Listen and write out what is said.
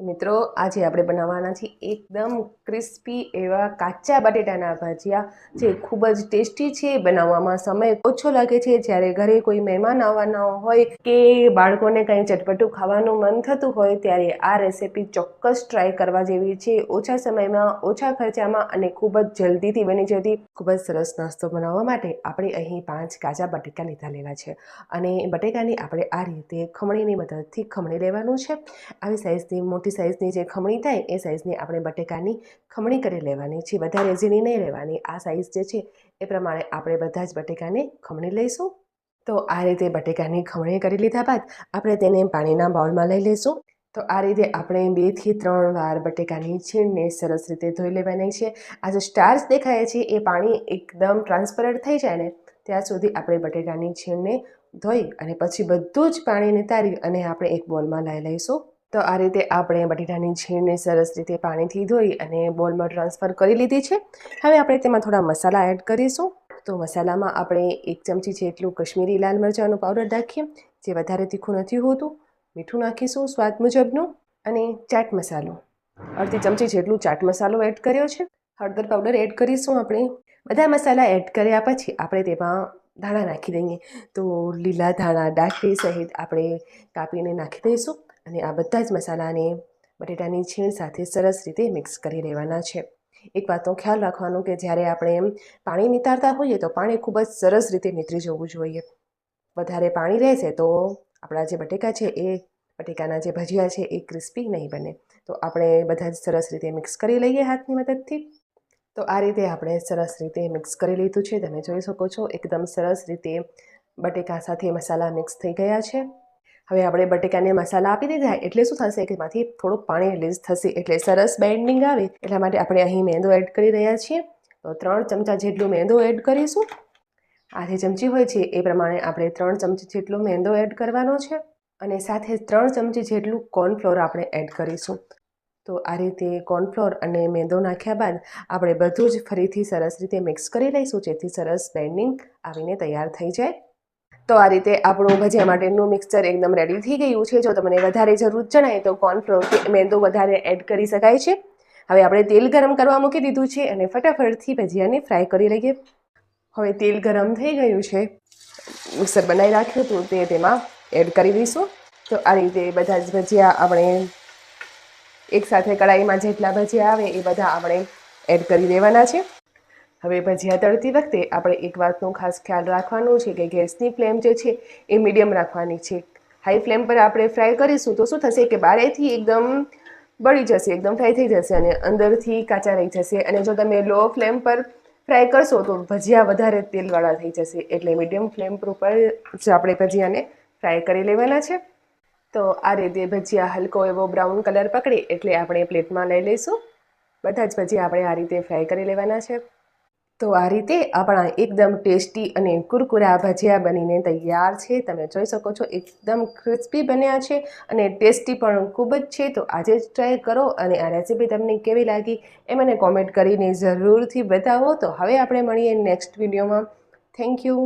મિત્રો, આજે આપણે બનાવવાના છીએ એકદમ ક્રિસ્પી એવા કાચા બટેટાના ભજીયા, જે ખૂબ જ ટેસ્ટી છે, બનાવવામાં સમય ઓછો લાગે છે. જ્યારે ઘરે કોઈ મહેમાન આવવાના હોય કે બાળકોને કંઈ ચટપટું ખાવાનું મન થતું હોય, ત્યારે આ રેસીપી ચોક્કસ ટ્રાય કરવા જેવી છે. ઓછા સમયમાં, ઓછા ખર્ચામાં અને ખૂબ જ જલ્દીથી બની જતી ખૂબ જ સરસ નાસ્તો બનાવવા માટે આપણે અહીં પાંચ કાચા બટેકા લીધા લેવા છે. અને બટેકાની આપણે આ રીતે ખમણીની મદદથી ખમણી લેવાનું છે. આવી સાઇઝની મોટી સાઇઝની જે ખમણી થાય, એ સાઇઝની આપણે બટેકાની ખમણી કરી લેવાની છે. વધારે ઝીણી નહીં લેવાની આ સાઇઝ જે છે, એ પ્રમાણે આપણે બધા જ બટેકાને ખમણી લઈશું. તો આ રીતે બટેકાની ખમણી કરી લીધા બાદ, આપણે તેને પાણીના બાઉલમાં લઈ લઈશું. તો આ રીતે આપણે બેથી ત્રણ વાર બટેકાની છીણને સરસ રીતે ધોઈ લેવાની છે. આ જે સ્ટાર્સ દેખાય છે, એ પાણી એકદમ ટ્રાન્સપરન્ટ થઈ જાય ને, ત્યાં સુધી આપણે બટેકાની છીણને ધોઈ અને પછી બધું જ પાણી નિતારી અને આપણે એક બોલમાં લઈ લઈશું. તો આ રીતે આપણે બટેટાની છીણને સરસ રીતે પાણીથી ધોઈ અને બોલમાં ટ્રાન્સફર કરી લીધી છે. હવે આપણે તેમાં થોડા મસાલા એડ કરીશું. તો મસાલામાં આપણે એક ચમચી જેટલું કશ્મીરી લાલ મરચાંનો પાવડર નાખીએ, જે વધારે તીખું નથી હોતું. મીઠું નાખીશું સ્વાદ મુજબનું અને ચાટ મસાલો. અડધી ચમચી જેટલું ચાટ મસાલો એડ કર્યો છે. હળદર પાવડર એડ કરીશું આપણે. બધા મસાલા એડ કર્યા પછી આપણે તેમાં ધાણા નાખી દઈએ. તો લીલા ધાણા ડાકરી સહિત આપણે કાપીને નાખી દઈશું. અને આ બધા જ મસાલાને બટેટાની છીણ સાથે સરસ રીતે મિક્સ કરી લેવાના છે. એક વાતનો ખ્યાલ રાખવાનો કે જ્યારે આપણે પાણી નિતારતા હોઈએ તો પાણી ખૂબ જ સરસ રીતે નીતરી જવું જોઈએ. વધારે પાણી રહેશે તો આપણા જે બટેકા છે એ બટેકાના જે ભજીયા છે એ ક્રિસ્પી નહીં બને. તો આપણે બધા જ સરસ રીતે મિક્સ કરી લઈએ હાથની મદદથી. તો આ રીતે આપણે સરસ રીતે મિક્સ કરી લીધું છે. તમે જોઈ શકો છો, એકદમ સરસ રીતે બટેકા સાથે મસાલા મિક્સ થઈ ગયા છે. હવે આપણે બટેકાને મસાલા આપી દીધા, એટલે શું થશે કે એમાંથી થોડુંક પાણી રિલીઝ થશે, એટલે સરસ બેન્ડિંગ આવે, એટલા માટે આપણે અહીં મેંદો એડ કરી રહ્યા છીએ. તો ત્રણ ચમચા જેટલું મેંદો એડ કરીશું. આ ચમચી હોય છે, એ પ્રમાણે આપણે ત્રણ ચમચી જેટલો મેંદો એડ કરવાનો છે, અને સાથે ત્રણ ચમચી જેટલું કોર્નફ્લોર આપણે એડ કરીશું. તો આ રીતે કોર્નફ્લોર અને મેંદો નાખ્યા બાદ આપણે બધું જ ફરીથી સરસ રીતે મિક્સ કરી લઈશું, જેથી સરસ બેન્ડિંગ આવીને તૈયાર થઈ જાય. તો આ રીતે આપણું ભજીયા માટેનું મિક્સચર એકદમ રેડી થઈ ગયું છે. જો તમને વધારે જરૂર જણાય તો કોર્નફ્લોર કે મેંદો વધારે એડ કરી શકાય છે. હવે આપણે તેલ ગરમ કરવા મૂકી દીધું છે અને ફટાફટથી ભજીયાને ફ્રાય કરી લઈએ. હવે તેલ ગરમ થઈ ગયું છે. મિક્સર બનાવી રાખ્યું હતું તે તેમાં એડ કરી દઈશું. તો આ રીતે બધા જ ભજીયા આપણે એકસાથે કડાઈમાં જેટલા ભજીયા આવે એ બધા આપણે એડ કરી દેવાના છે. હવે ભજીયા તળતી વખતે આપણે એક વાતનો ખાસ ખ્યાલ રાખવાનો છે કે ગેસની ફ્લેમ જે છે એ મીડિયમ રાખવાની છે. હાઈ ફ્લેમ પર આપણે ફ્રાય કરીશું તો શું થશે કે બારેથી એકદમ બળી જશે, એકદમ ફ્રાય થઈ જશે અને અંદરથી કાચા રહી જશે અને જો તમે લો ફ્લેમ પર ફ્રાય કરશો તો ભજીયા વધારે તેલવાળા થઈ જશે એટલે મીડિયમ ફ્લેમ પર ઉપર જ આપણે ભજીયાને ફ્રાય કરી લેવાના છે. તો આ રીતે ભજીયા હલકો એવો બ્રાઉન કલર પકડે એટલે આપણે પ્લેટમાં લઈ લઈશું. બધા જ ભજીયા આપણે આ રીતે ફ્રાય કરી લેવાના છે. તો આ રીતે આપણા એકદમ ટેસ્ટી અને કુરકુરા ભજીયા બનીને તૈયાર છે. તમે જોઈ શકો છો, એકદમ ક્રિસ્પી બન્યા છે અને ટેસ્ટી પણ ખૂબ જ છે. તો આજે જ ટ્રાય કરો અને આ રેસીપી તમને કેવી લાગી એ મને કોમેન્ટ કરીને જરૂરથી બતાવો. તો હવે આપણે મળીએ નેક્સ્ટ વિડીયોમાં. Thank you.